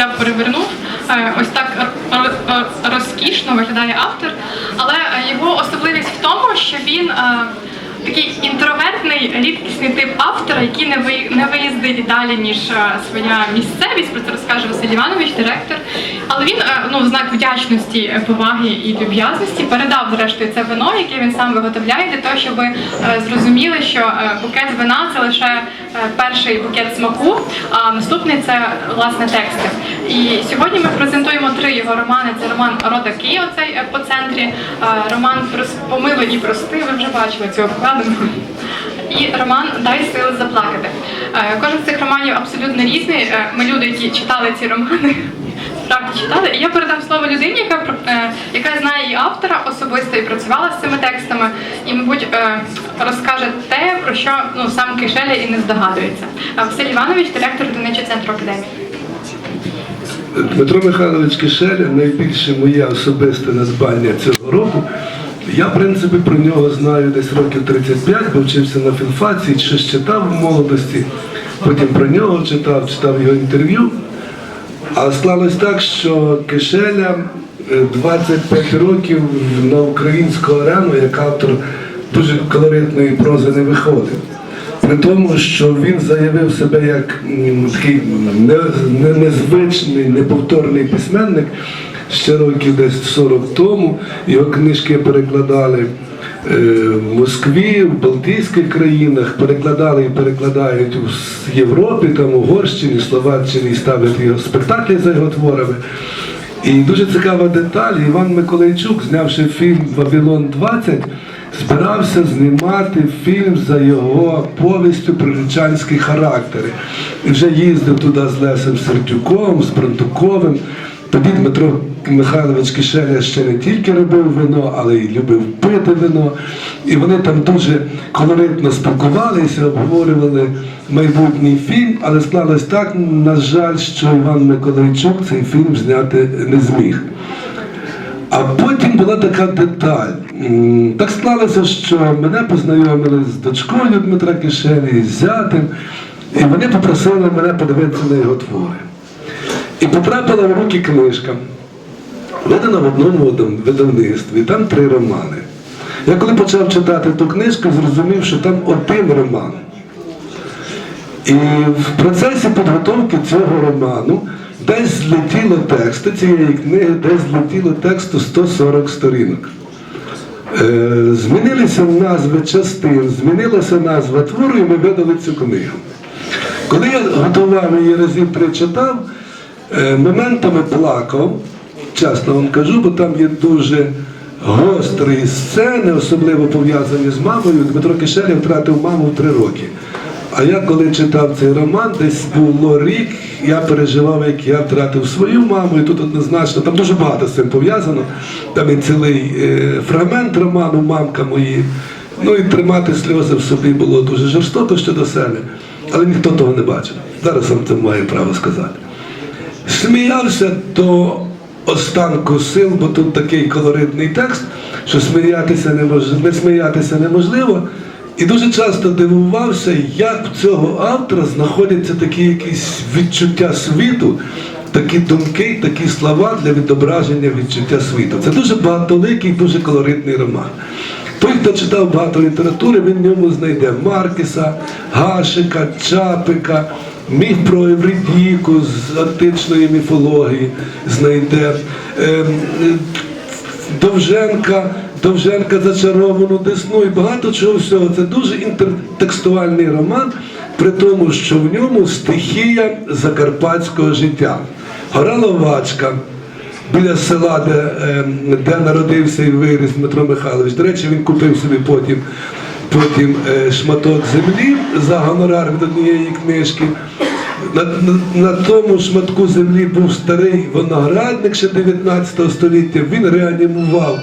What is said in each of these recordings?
взяв перевернув. Е, Ось так р- розкішно виглядає автор, але е, його особливість в тому, що він е, такий інтровертний, рідкісний тип автора, який не ви не виїздить далі ніж е, своя місцевість. Про це розкаже Василь Іванович, директор. Але він е, ну в знак вдячності, е, поваги і люб'язності передав зрештою це вино, яке він сам виготовляє, для того, щоб ви е, зрозуміли, що букет вина це лише перший букет смаку, а наступний це власне тексти. І сьогодні ми презентуємо три його романи. Це роман Рода Ки, оцей по центрі, роман «Прос- Помилуй і прости. Ви вже бачили цю обкладинку. І роман Дай сили заплакати. Кожен з цих романів абсолютно різний. Ми люди, які читали ці романи, справді читали. І я передам слово людині, яка е, яка знає і автора особисто і працювала з цими текстами, і, мабуть, е, розкаже те, про що ну сам Кишеля і не здогадується. Василь Іванович, директор одиничого центру академії. Дмитро Михайлович Кишеля найбільше моє особисте надбання цього року. Я, в принципі, про нього знаю десь років 35, бо вчився на філфаці, щось читав в молодості, потім про нього читав, читав його інтерв'ю. А склалось так, що Кишеля е, 25 років на українську арену як автор дуже колоритної прози не виходив. При тому, що він заявив себе як такий не- не- незвичний, неповторний письменник ще років десь 40 тому. Його книжки перекладали е, в Москві, в Балтійських країнах, перекладали і перекладають в Європі, там Угорщині, Словаччині, і ставлять його спектаклі за його творами. І дуже цікава деталь. Іван Миколайчук, знявши фільм Вавилон 20, збирався знімати фільм за його повістю про річанські характери. І вже їздив туди з Лесем Сердюком, з Бронтуковим. Тоді Дмитро Михайлович Кишеля ще не тільки робив вино, але й любив пити вино. І вони там дуже колоритно спілкувалися, обговорювали майбутній фільм, але склалось так, на жаль, що Іван Миколайчук цей фільм зняти не зміг. А потім була така деталь. Так склалося, що мене познайомили з дочкою Дмитра Кишелі, з зятем, і вони попросили мене подивитися на його твори. І потрапила в руки книжка, видана в одному видавництві, там три романи. Я коли почав читати ту книжку, зрозумів, що там один роман. І в процесі підготовки цього роману десь злетіло тексту цієї книги, десь злетіло тексту 140 сторінок. Е, Змінилися назви частин, змінилася назва твору, і ми видали цю книгу. Коли я готував її разів три читав, е, моментами плакав, чесно вам кажу, бо там є дуже гострі сцени, особливо пов'язані з мамою. Дмитро Кишеля втратив маму в три роки. А я коли читав цей роман, десь було рік, я переживав, як я втратив свою маму, і тут однозначно, там дуже багато з цим пов'язано. Там і цілий е, фрагмент роману Мамка мої. Ну і тримати сльози в собі було дуже жорстоко щодо себе, але ніхто того не бачив. Зараз вам це має право сказати. Сміявся до останку сил, бо тут такий колоритний текст, що сміятися неможливо, не сміятися неможливо. І дуже часто дивувався, як в цього автора знаходяться такі якісь відчуття світу, такі думки, такі слова для відображення відчуття світу. Це дуже багатоликий, дуже колоритний роман. Той, хто читав багато літератури, він в ньому знайде Маркеса, Гашика, Чапика, міф про Евридіку з античної міфології знайде. Ем, Довженка, Довженка зачаровану десну і багато чого всього. Це дуже інтертекстуальний роман, при тому, що в ньому стихія закарпатського життя. Гора Ловачка, біля села, де, е, де народився і виріс Дмитро Михайлович. До речі, він купив собі потім, потім е, шматок землі за гонорар від однієї книжки. На, на, на тому шматку землі був старий виноградник ще 19 століття. Він реанімував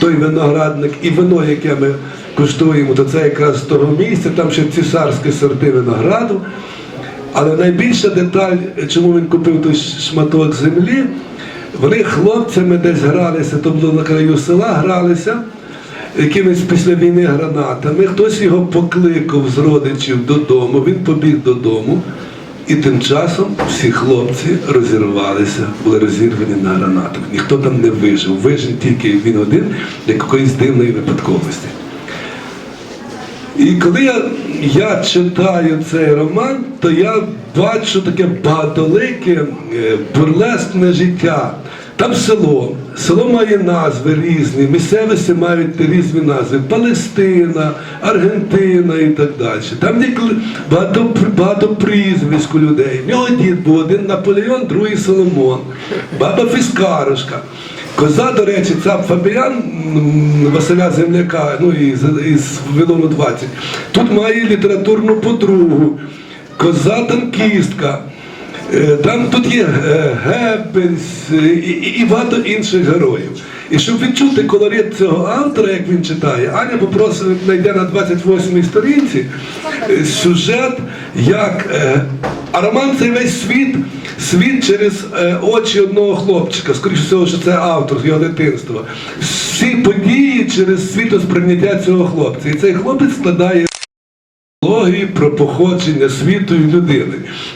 той виноградник і вино, яке ми куштуємо, то це якраз з того місця, там ще цісарські сорти винограду. Але найбільша деталь, чому він купив той шматок землі, вони хлопцями десь гралися, то було на краю села, гралися якимись після війни гранатами. Хтось його покликав з родичів додому, він побіг додому. І тим часом всі хлопці розірвалися, були розірвані на гранатах. Ніхто там не вижив. Вижив тільки він один для якоїсь дивної випадковості. І коли я, я читаю цей роман, то я бачу таке багатолике е, бурлесне життя. Там село. Село має назви різні, місцевості мають різні назви. Палестина, Аргентина і так далі. Там є багато, багато прізвиськ у людей. В нього дід був один Наполеон, другий Соломон, баба Фіскарушка. Коза, до речі, цап Фабіян м, Василя Земляка, ну із, із Вилону 20, тут має літературну подругу. Коза танкістка. Е, Там тут є е, Геббельс е, і, і, багато інших героїв. І щоб відчути колорит цього автора, як він читає, Аня попросила, знайде на 28-й сторінці сюжет, як. А роман цей весь світ, світ через очі одного хлопчика, скоріше всього, що це автор його дитинства. Всі події через світосприйняття цього хлопця. І цей хлопець складає Логії про походження світу і людини.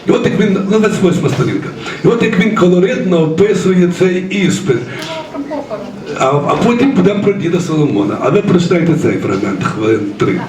І от як він, ну 28 сторінка, і от як він колоритно описує цей іспит. А, а потім будемо про діда Соломона. А ви прочитайте цей фрагмент хвилин три.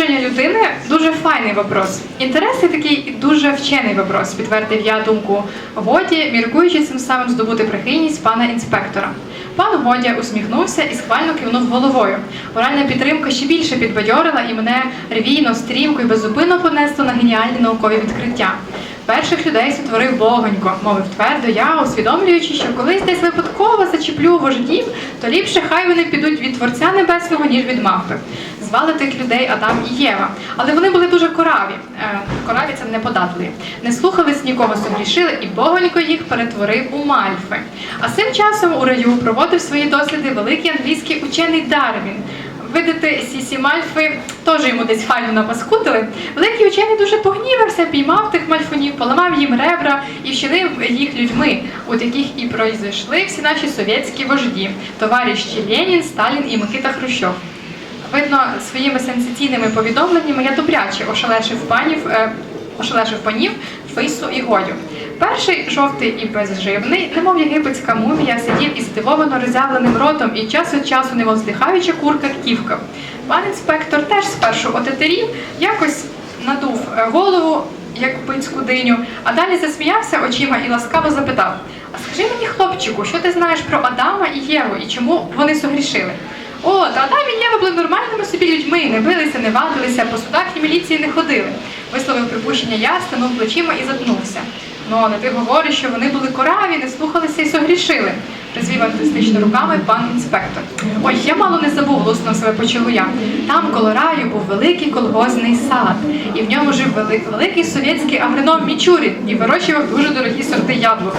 Походження людини дуже файний вопрос. Інтерес є такий дуже вчений вопрос, підтвердив я думку Годі, міркуючи цим самим здобути прихильність пана інспектора. Пан Водя усміхнувся і схвально кивнув головою. Моральна підтримка ще більше підбадьорила і мене рвійно, стрімко і беззупинно понесло на геніальні наукові відкриття. Перших людей сотворив Богонько, мовив твердо я, усвідомлюючи, що колись десь випадково зачеплю вождів, то ліпше хай вони підуть від Творця Небесного, ніж від мавпи. Звали тих людей Адам і Єва, але вони були дуже кораві. Е, кораві це неподатливі. Не слухались нікого, согрішили, і Богонько їх перетворив у мальфи. А цим часом у раю проводив свої досліди великий англійський учений Дарвін. Видати сісі Мальфи теж йому десь файно напаскудили. Великий учений дуже погнівався, піймав тих мальфунів, поламав їм ребра і вчинив їх людьми, от яких і пройшли всі наші совєтські вожді, товариші Ленін, Сталін і Микита Хрущов. Видно, своїми сенсаційними повідомленнями я добряче ошелешив панів, е, ошелешив панів Фейсу і Годю. Перший жовтий і безживний, немов єгипетська мумія, сидів із здивовано роззявленим ротом і час від часу, немов здихаюча курка, ківкав. Пан інспектор теж спершу отетерів, якось надув е, голову, як пицьку диню, а далі засміявся очима і ласкаво запитав: А скажи мені, хлопчику, що ти знаєш про Адама і Єву і чому вони согрішили? О, та Адам і Єва були нормальними собі людьми, не билися, не вадилися, по судах і міліції не ходили. Висловив припущення я, стенув плечима і затнувся. Ну, але ти говориш, що вони були кораві, не слухалися і согрішили, призвів артистично руками пан інспектор. Ой, я мало не забув, голосно себе почув я. Там коло раю був великий колгозний сад, і в ньому жив великий совєтський агроном Мічурін і вирощував дуже дорогі сорти яблук.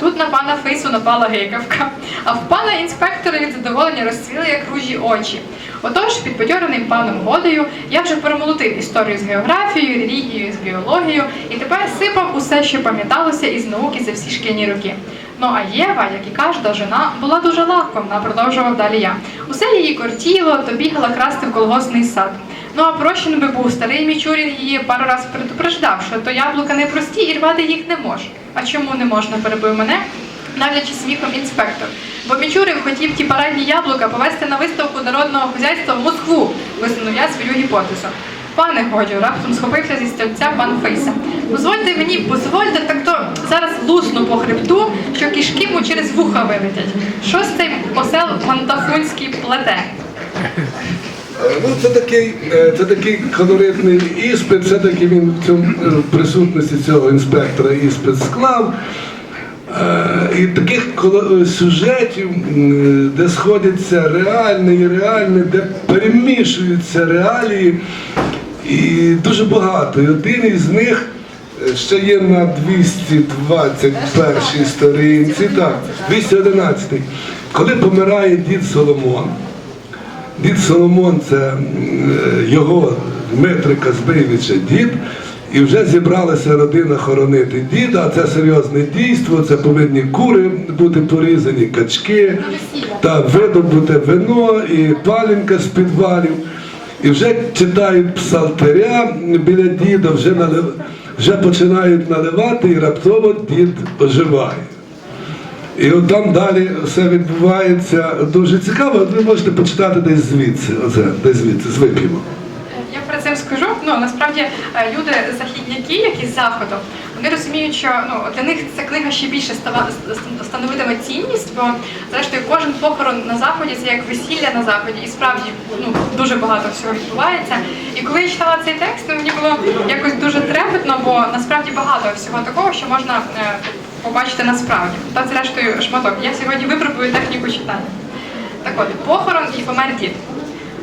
Тут на пана Фейсу напала гейкавка, а в пана інспектора від задоволення розцвіли як ружі очі. Отож, підбадьореним паном Годою, я вже перемолотив історію з географією, релігією, з біологією, і тепер сипав усе, що пам'яталося із науки за всі шкільні роки. Ну а Єва, як і кожна жена, була дуже лакомна, продовжував далі я. Усе її кортіло, то бігала красти в колгоспний сад. Ну а прощен би був старий Мічурін її пару раз предупреждав, що то яблука не прості і рвати їх не може. А чому не можна, перебив мене, навлячи сміхом інспектор. Бо Мічурин хотів ті парадні яблука повезти на виставку народного хазяйства в Москву, висунув я свою гіпотезу. Пане Годю, раптом схопився зі стільця пан Фейса. Дозвольте мені, дозвольте, так то зараз лусну по хребту, що кишки му через вуха вилетять. Що з цей осел Мантафунський плете? Е, Ну, це такий, е, це такий колоритний іспит, все-таки він в цьому е, в присутності цього інспектора іспит склав. І таких сюжетів, де сходяться реальне і реальне, де перемішуються реалії, і дуже багато. І один із них ще є на 221 сторінці, так, 211. Коли помирає дід Соломон, Дід Соломон це е, його Дмитрика Збивича дід. І вже зібралася родина хоронити діда, це серйозне дійство, це повинні кури бути порізані, качки, та видобуте вино і палінка з підвалів. І вже читають псалтиря біля діда, вже, налив... вже починають наливати, і раптово дід оживає. І от там далі все відбувається дуже цікаво. От ви можете почитати десь звідси, оце, десь звідси, з вип'ємо. Я про це скажу. Ну насправді е, люди західняки, які з заходу, вони розуміють, що ну для них ця книга ще більше става становитиме цінність, бо зрештою кожен похорон на заході це як весілля на заході, і справді ну дуже багато всього відбувається. І коли я читала цей текст, ну, мені було якось дуже трепетно, бо насправді багато всього такого, що можна е, побачити насправді. Та зрештою шматок. Я сьогодні випробую техніку читання. Так от, похорон і помер дід.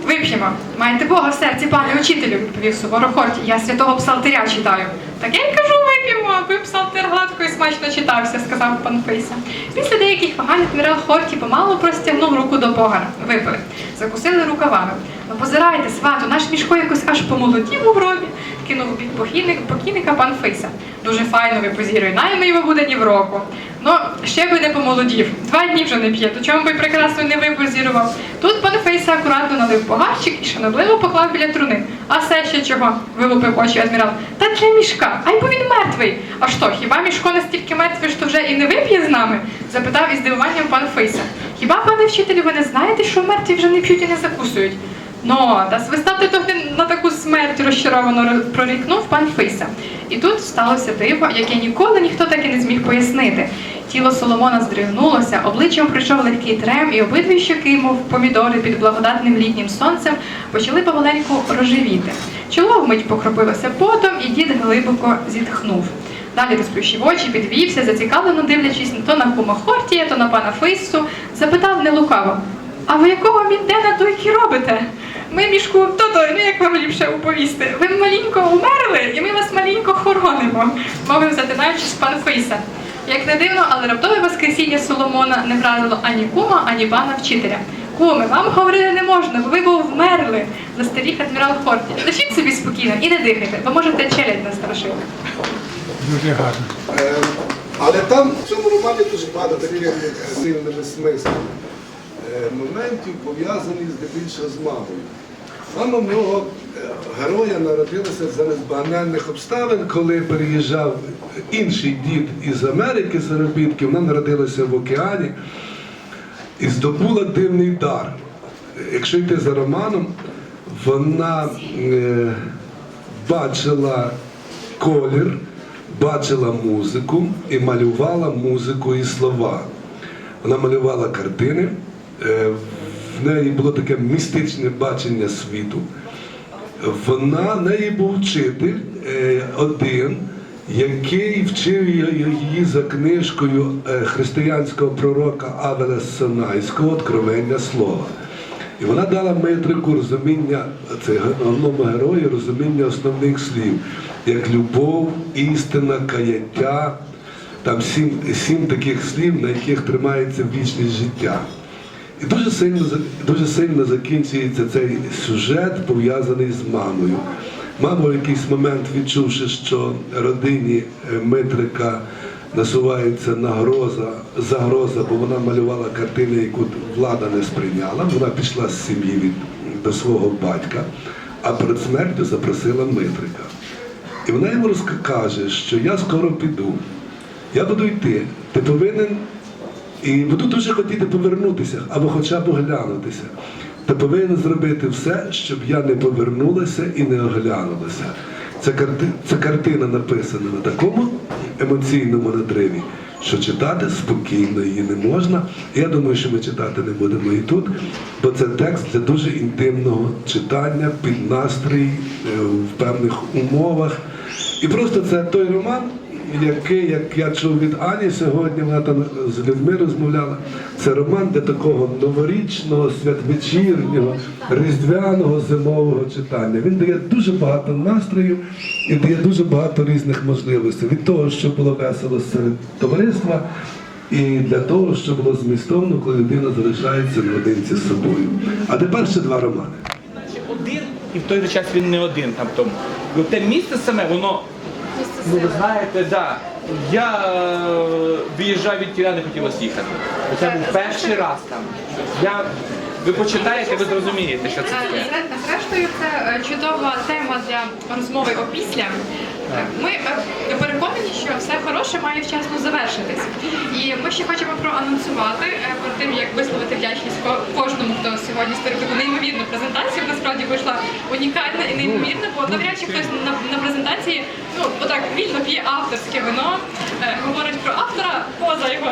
Вип'ємо. Маєте Бога в серці, пане учителю, відповів Суворохорт. Я святого псалтиря читаю. Так я й кажу, вип'ємо, аби псалтир гладко і смачно читався, сказав пан Фейса. Після деяких вагань адмірал Хорті помалу простягнув руку до Бога. Випили. Закусили рукавами. Ну позирайте, свату, наш мішко якось аж помолодів у гробі, кинув у бік покійник, покійника пан Фейса. Дуже файно ви позірує, найми його буде ні в року. Ну, ще би не помолодів. Два дні вже не п'є, то чому би прекрасно не випозірував. Тут пан Фейса акуратно налив погарчик і шанобливо поклав біля труни. А все ще чого? вилупив очі адмірал. Та для мішка, ай бо він мертвий. А що, хіба мішко настільки мертвий, що вже і не вип'є з нами? запитав із здивуванням пан Фейса. Хіба, пане вчителю, ви не знаєте, що мертві вже не п'ють і не закусують? Ну, та свистати то на таку смерть розчаровано роз- прорікнув пан Фейса. І тут сталося диво, яке ніколи ніхто так і не зміг пояснити. Тіло Соломона здригнулося, обличчям прийшов легкий трем, і обидві щоки, мов помідори під благодатним літнім сонцем, почали помаленьку рожевіти. Чоло вмить покропилося потом, і дід глибоко зітхнув. Далі розплющив очі, підвівся, зацікавлено дивлячись то на кума Хортія, то на пана Фейсу, запитав нелукаво. А ви якого міндена дойки робите? Ми мішку то-то, ну як вам ліпше уповісти. Ви маленько умерли, і ми вас маленько хоронимо, мовив затинаючись пан Фейса. Як не дивно, але раптове воскресіння Соломона не вразило ані кума, ані пана вчителя. Куми, вам говорити не можна, бо ви бо вмерли, застеріг адмірал Хорті. Лежіть собі спокійно і не дихайте, бо можете челядь настрашити. Дуже гарно. Е, Але там в цьому романі дуже багато таких е, сильними смислами. Е, Моментів пов'язаних здебільшого з мамою. Мама мого героя народилася за незбагненних обставин, коли переїжджав інший дід із Америки заробітки, вона народилася в океані і здобула дивний дар. Якщо йти за романом, вона е, бачила колір, бачила музику і малювала музику і слова. Вона малювала картини, е, в неї було таке містичне бачення світу. Вона в неї був вчитель е, один, який вчив її за книжкою е, християнського пророка Авеля Синайського «Откровення слова. І вона дала метрику розуміння це головному герою, розуміння основних слів, як любов, істина, каяття. Там сім, сім таких слів, на яких тримається вічність життя. І дуже сильно, дуже сильно закінчується цей сюжет, пов'язаний з мамою. Мама в якийсь момент, відчувши, що родині е, Митрика насувається нагроза, загроза, бо вона малювала картини, яку влада не сприйняла. Вона пішла з сім'ї від, до свого батька, а перед смертю запросила Митрика. І вона йому розкаже, що я скоро піду. Я буду йти. Ти повинен і буду дуже хотіти повернутися або хоча б оглянутися. Ти повинен зробити все, щоб я не повернулася і не оглянулася. Ця, карти... Ця картина написана на такому емоційному надриві, що читати спокійно її не можна. Я думаю, що ми читати не будемо і тут, бо це текст для дуже інтимного читання під настрій е, в певних умовах. І просто це той роман, який, як я чув від Ані сьогодні, вона там з людьми розмовляла, це роман для такого новорічного, святвечірнього, різдвяного зимового читання. Він дає дуже багато настрою і дає дуже багато різних можливостей. Від того, щоб було весело серед товариства, і для того, щоб було змістовно, коли людина залишається наодинці з собою. А тепер ще два романи. Значить, один і в той же час він не один там. Те місце саме, воно, ну ви знаєте, да. Я е, виїжджав від тіля, не хотілося їхати. Це був перший раз там. Я, ви почитаєте, ви зрозумієте, що це Е, таке. Зрештою, це е, чудова тема для розмови опісля. Е, Ми переконані, що все хороше має вчасно завершитись. І ми ще хочемо проанонсувати перед тим, як висловити вдячність ко- кожному, хто сьогодні створив таку неймовірну презентацію. Насправді вийшла унікальна і неймовірна, бо навряд чи хтось на, на презентації ну отак вільно п'є авторське вино, говорить про автора поза його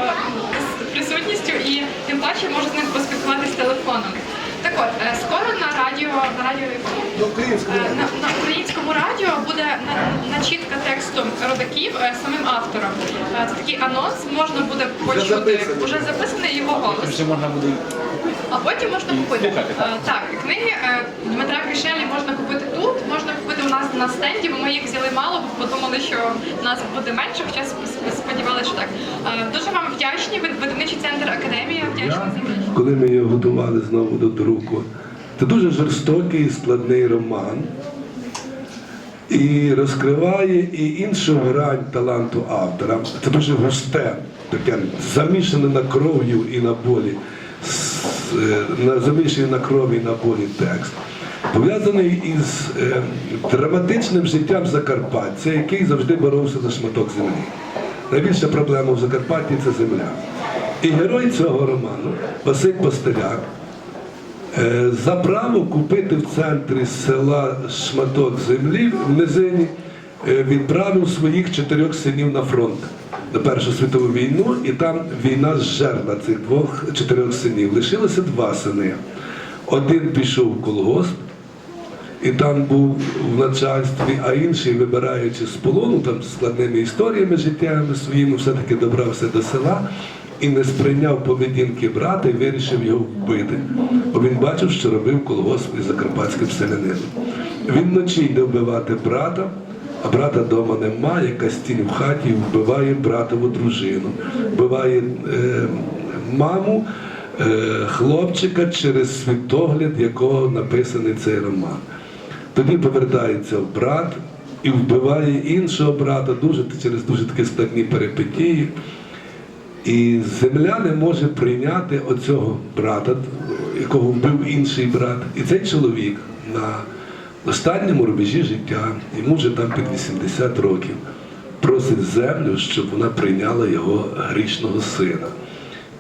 присутністю і тим паче може з ним поспілкуватися телефоном. Так от, е, скоро на радіо, на радіо Е, на, на українському радіо буде на- начітка тексту родаків е, самим автором. Це такий анонс, можна буде почути, вже записаний його голос. Вже можна буде А потім можна купити. Е, Так, книги е, Дмитра Кишелі можна купити тут, можна купити у нас на стенді, бо ми їх взяли мало, бо подумали, що нас буде менше, хоча сподівалися, що так. Е, Дуже вам вдячні, ви- видавничий центр Академія, вдячні за коли ми його готували знову до друку. Це дуже жорстокий і складний роман. І розкриває і іншу грань таланту автора. Це дуже густе, таке замішане на кров'ю і на болі, е, на крові на болі текст. Пов'язаний із е, драматичним життям Закарпаття, який завжди боровся за шматок землі. Найбільша проблема в Закарпатті це земля. І герой цього роману Василь Постеляк е, за право купити в центрі села шматок землі в низині відправив своїх чотирьох синів на фронт Першу світову війну, і там війна зжерла цих двох чотирьох синів. Лишилося два сини. Один пішов в колгосп, і там був в начальстві, а інший, вибираючи з полону, там складними історіями життєвими своїми, все-таки добрався до села і не сприйняв поведінки брата і вирішив його вбити. Бо він бачив, що робив колгосп із закарпатським селянином. Він вночі йде вбивати брата, а брата вдома немає, якась в хаті вбиває братову дружину, вбиває е, маму е, хлопчика через світогляд, якого написаний цей роман. Тоді повертається брат і вбиває іншого брата дуже через дуже такі складні перипетії. І земля не може прийняти оцього брата, якого вбив інший брат. І цей чоловік на останньому рубежі життя, йому вже там під 80 років, просить землю, щоб вона прийняла його грішного сина.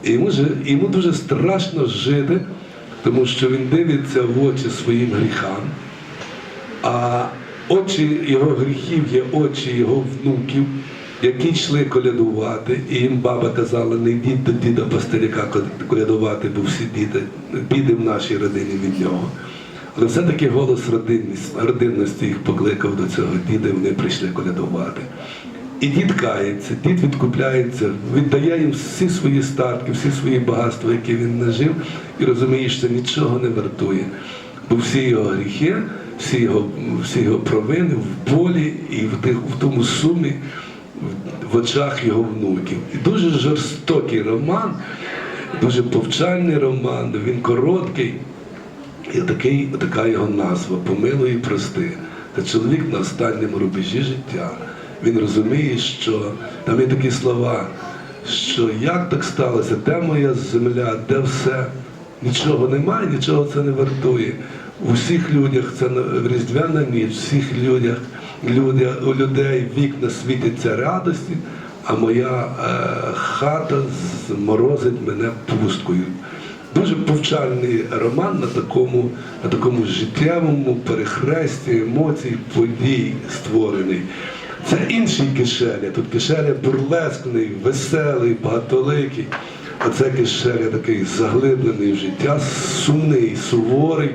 І йому, же- йому дуже страшно жити, тому що він дивиться в очі своїм гріхам. А очі його гріхів є очі його внуків, які йшли колядувати. І їм баба казала, не йдіть до діда пастиряка колядувати, бо всі діти, біди в нашій родині від нього. Але все-таки голос родинності їх покликав до цього діда, і вони прийшли колядувати. І дід кається, дід відкупляється, віддає їм всі свої статки, всі свої багатства, які він нажив, і розуміє, що нічого не вартує. Бо всі його гріхи, всі його, всі його провини в болі і в, тих, в тому сумі в- очах його внуків. І дуже жорстокий роман, дуже повчальний роман, він короткий. І такий, така його назва помилуй і прости. Це чоловік на останньому рубежі життя. Він розуміє, що там є такі слова, що як так сталося, де моя земля, де все, нічого немає, нічого це не вартує. У всіх людях це різдвяна ніч, у всіх людях, людя, у людей вікна світяться радості, а моя е, хата зморозить мене пусткою. Дуже повчальний роман на такому, на такому життєвому перехресті емоцій, подій створений. Це інший кишеля. Тут кишеля бурлескний, веселий, багатоликий. А це кишеля такий заглиблений в життя, сумний, суворий,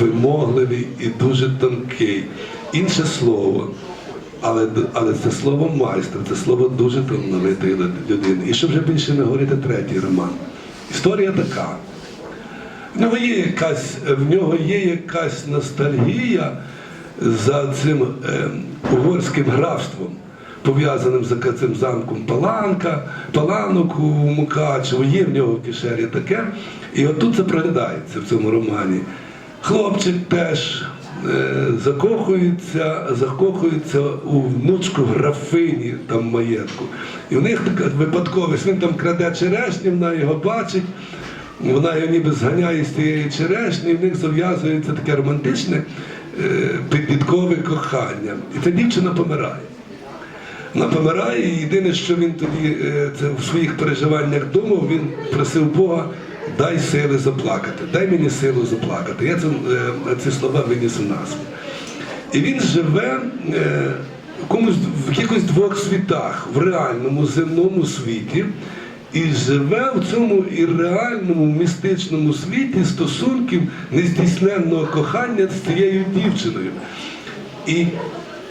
вимогливий і дуже тонкий. Інше слово. Але, але це слово майстра, це слово дуже талановитої людини. І щоб вже більше не говорити третій роман. Історія така. В нього є якась, в нього є якась ностальгія за цим е, угорським графством, пов'язаним з цим замком Паланка, Паланок у Мукачево, є в нього кишері таке. І отут це проглядається в цьому романі. Хлопчик теж е, закохується, закохується у внучку графині там маєтку. І в них така випадковість, він там краде черешню, вона його бачить, вона його ніби зганяє з тієї черешні, і в них зав'язується таке романтичне е, підліткове кохання. І ця дівчина помирає. Вона помирає, і єдине, що він тоді е, це в своїх переживаннях думав, він просив Бога, дай сили заплакати, дай мені силу заплакати. Я це, е, ці слова виніс у назву. І він живе е, в, комусь, в якихось двох світах, в реальному земному світі, і живе в цьому і реальному містичному світі стосунків нездійсненного кохання з цією дівчиною. І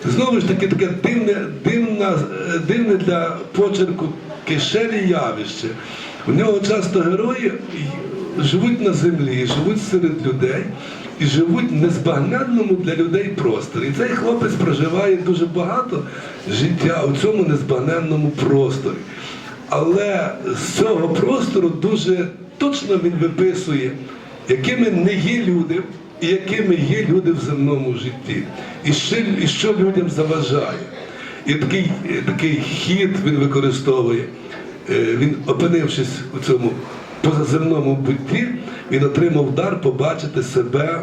знову ж таки таке дивне, дивна, е, дивне для почерку кишелі явище. У нього часто герої живуть на землі, живуть серед людей і живуть в незбагненному для людей просторі. І цей хлопець проживає дуже багато життя у цьому незбагненному просторі. Але з цього простору дуже точно він виписує, якими не є люди, і якими є люди в земному житті, і що, і що людям заважає. І такий, такий хід він використовує. Е, Він, опинившись у цьому позаземному бутті, він отримав дар побачити себе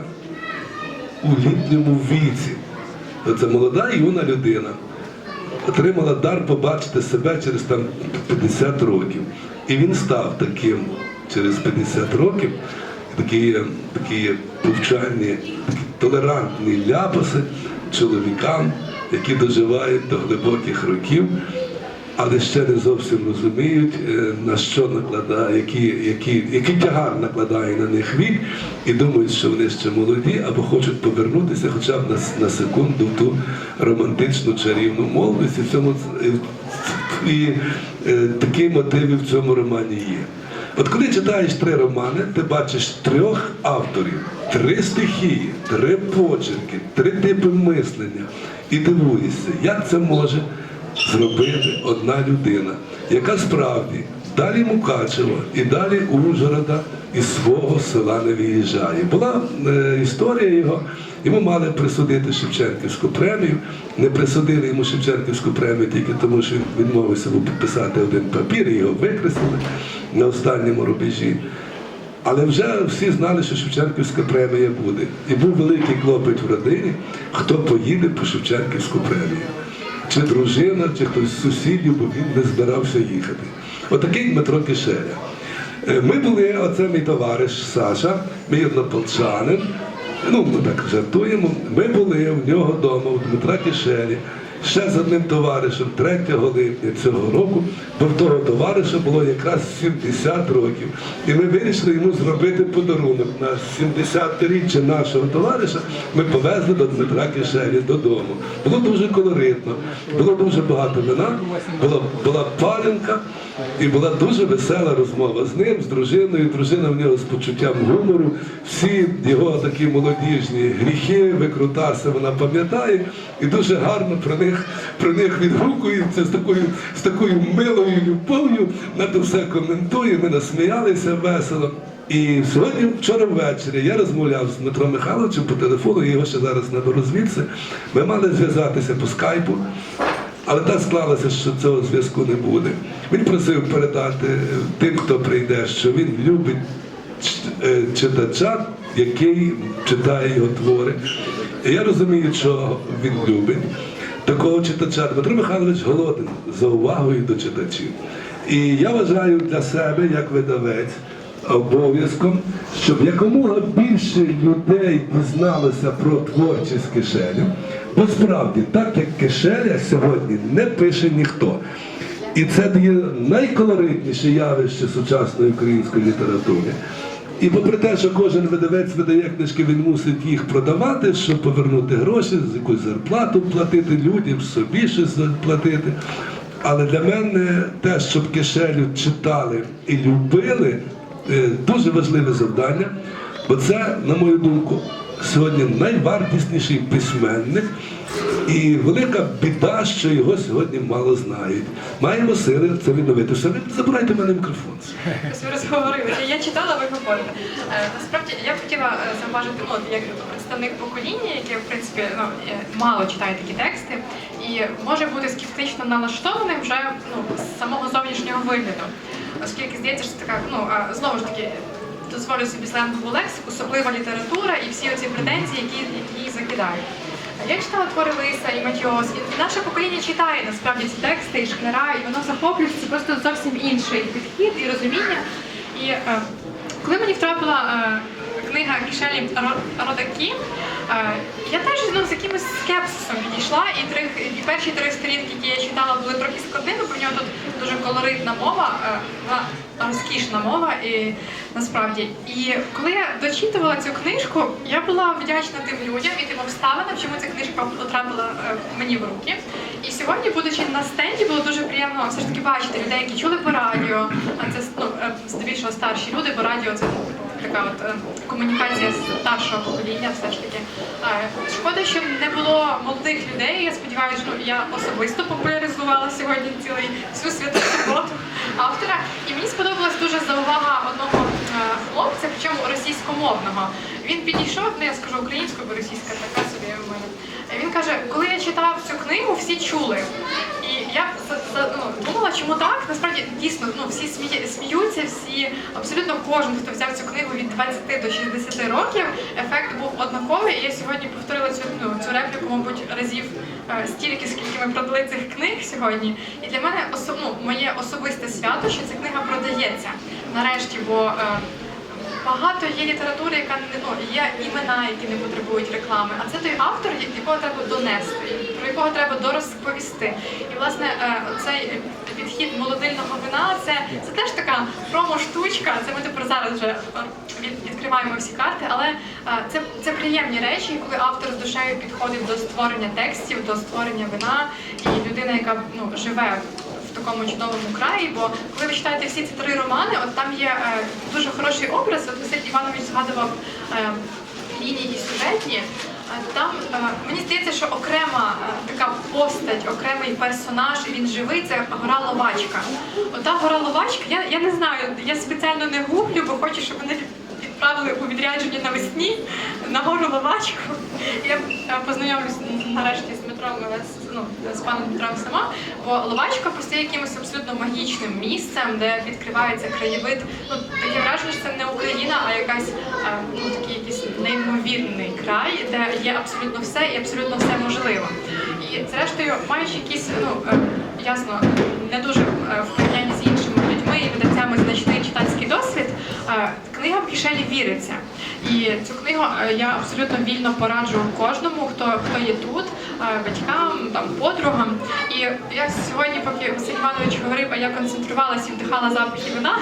у літньому віці. Це молода юна людина отримала дар побачити себе через там 50 років. І він став таким через 50 років. Такі, такі повчальні, такі толерантні ляпаси чоловікам, які доживають до глибоких років, але ще не зовсім розуміють, е, на що накладає, які, які, який тягар накладає на них вік, і думають, що вони ще молоді, або хочуть повернутися хоча б на, на секунду в ту романтичну чарівну молодість. І, в цьому, і, і е, такі мотиви в цьому романі є. От коли читаєш три романи, ти бачиш трьох авторів, три стихії, три почерки, три типи мислення. І дивуєшся, як це може зробити одна людина, яка справді далі Мукачева і далі Ужгорода із свого села не виїжджає. Була е, історія його, йому мали присудити Шевченківську премію. Не присудили йому Шевченківську премію тільки тому, що він відмовився підписати один папір, і його викреслили на останньому рубежі. Але вже всі знали, що Шевченківська премія буде. І був великий клопіт в родині, хто поїде по Шевченківську премію. Чи дружина, чи хтось з сусідів, бо він не збирався їхати. Отакий Дмитро Кишеля. Е, Ми були, оце мій товариш Саша, мій однополчанин. Ну, ми так жартуємо. Ми були в нього вдома, у Дмитра Кишелі, ще з одним товаришем 3 липня цього року, бо в того товариша було якраз 70 років. І ми вирішили йому зробити подарунок на 70-річчя нашого товариша. Ми повезли до Дмитра Кишелі додому. Було дуже колоритно, було дуже багато вина, була, була паленка і була дуже весела розмова з ним, з дружиною. Дружина в нього з почуттям гумору. Всі його такі молодіжні гріхи, викрутаси вона пам'ятає і дуже гарно про них, про них відгукується з такою, з такою милою любов'ю, на то все коментує. Ми насміялися весело. І сьогодні, вчора ввечері, я розмовляв з Дмитром Михайловичем по телефону, я його ще зараз наберу звідси. Ми мали зв'язатися по скайпу. Але так склалося, що цього зв'язку не буде. Він просив передати тим, хто прийде, що він любить е, читача, який читає його твори. І я розумію, що він любить. Такого читача Дмитро Михайлович голоден за увагою до читачів. І я вважаю для себе, як видавець, обов'язком, щоб якомога більше людей дізналося про творчість кишеню. Бо справді, так як кишеля сьогодні не пише ніхто. І це є найколоритніше явище сучасної української літератури. І попри те, що кожен видавець видає книжки, він мусить їх продавати, щоб повернути гроші, якусь зарплату платити людям, собі щось платити. Але для мене те, щоб кишелю читали і любили, дуже важливе завдання, бо це, на мою думку, сьогодні найвартісніший письменник. І велика біда, що його сьогодні мало знають. Маємо сили це відновити. Все, ви забирайте мене мікрофон. Ось ви розговорили. Я читала, ви говорите. Е, Насправді я б хотіла е, зауважити, от як представник покоління, яке в принципі ну, е, мало читає такі тексти, і може бути скептично налаштованим вже ну, з самого зовнішнього вигляду. Оскільки здається, що така, ну знову ж таки, дозволю собі сленгову лексику, особлива література і всі оці претензії, які, їй закидають. Я читала твори Лиса і Матіос, і наше покоління читає насправді ці тексти і шкляра, і воно захоплюється, просто зовсім інший підхід і розуміння. І е, коли мені втрапила е, книга Кішелі Родакі, я теж ну, з якимось скепсисом підійшла, і, три, і перші три сторінки, які я читала, були трохи складними, бо в нього тут дуже колоритна мова, е, розкішна мова і насправді. І коли я дочитувала цю книжку, я була вдячна тим людям і тим обставинам, чому ця книжка потрапила е, мені в руки. І сьогодні, будучи на стенді, було дуже приємно все ж таки бачити людей, які чули по радіо. А це ну, е, здебільшого старші люди, бо радіо це така от е, комунікація старшого покоління, все ж таки. Е, Шкода, що не було молодих людей. Я сподіваюся, що я особисто популяризувала сьогодні цілий всю святу суботу автора. І мені сподобалась дуже заувага одного е, хлопця, причому російськомовного. Він підійшов, ну я скажу українською, бо російська така собі в мене. Е, Він каже, коли я читав цю книгу, всі чули. І я ну, думала, чому так. Насправді дійсно ну, всі сміються, всі абсолютно кожен, хто взяв цю книгу від 20 до 60 років, ефект був однаковий. І я сьогодні повторила цю ну, цю репліку, мабуть, разів е, стільки, скільки ми продали цих книг сьогодні. І для мене ну, моє особисте свято, що ця книга продається нарешті, бо. Багато є літератури, яка ну, є імена, які не потребують реклами. А це той автор, якого треба донести, про якого треба дорозповісти. І власне е, цей підхід молодильного вина це, це теж така промо-штучка. Це ми тепер зараз вже е, відкриваємо всі карти, але е, це, це приємні речі, коли автор з душею підходить до створення текстів, до створення вина, і людина, яка ну, живе такому чудовому краї, бо коли ви читаєте всі ці три романи, от там є е, дуже хороший образ. От Василь Іванович згадував е, лінії сюжетні. Е, Там мені здається, що окрема така постать, окремий персонаж, він живий, це гора Ловачка. Ота гора Ловачка, я, я не знаю, я спеціально не гуглю, бо хочу, щоб мене відправили у відрядження навесні на гору Ловачку. Я познайомлюсь нарешті з Дмитром, ну, з паном Дмитром сама, бо Ловачка постає якимось абсолютно магічним місцем, де відкривається краєвид. Ну, таке враження, що це не Україна, а якась е, ну, такий якийсь неймовірний край, де є абсолютно все і абсолютно все можливо. І зрештою, маючи якісь, ну е, ясно, не дуже е, в порівнянні з іншими людьми значний читацький досвід, е, книга в кишені віриться. І цю книгу е, я абсолютно вільно пораджу кожному, хто хто є тут, е, батькам, там подругам. І я сьогодні, поки Василь Іванович говорив, а я концентрувалася і вдихала запахи вина,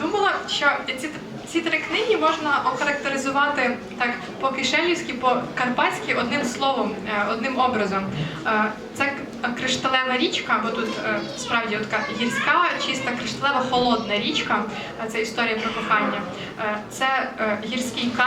думала, що ці. Ці три книги можна охарактеризувати так по-кишелівськи, по-карпатськи одним словом, е, одним образом. Е, Це кришталева річка, бо тут е, справді така гірська, чиста кришталева холодна річка. Це історія про кохання. Це гірський камінь.